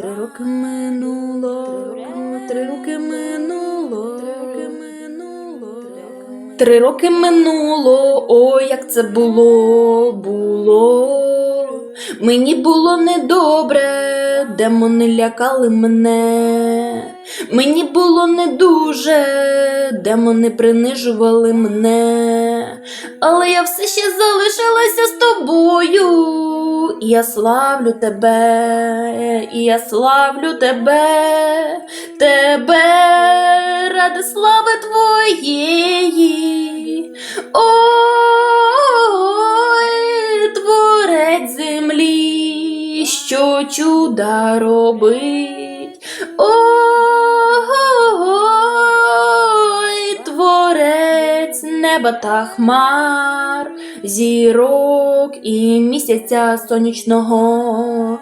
Три роки минуло, три роки минуло, три роки минуло, три роки минуло, ой, як це було, було. Мені було недобре, демони лякали мене. Мені було не дуже, демони принижували мене. Але я все ще залишилася з тобою. І я славлю тебе, і я славлю тебе, тебе ради слави твоєї. Ой, творець землі, що чуда робить. Неба та хмар, зірок і місяця сонячного.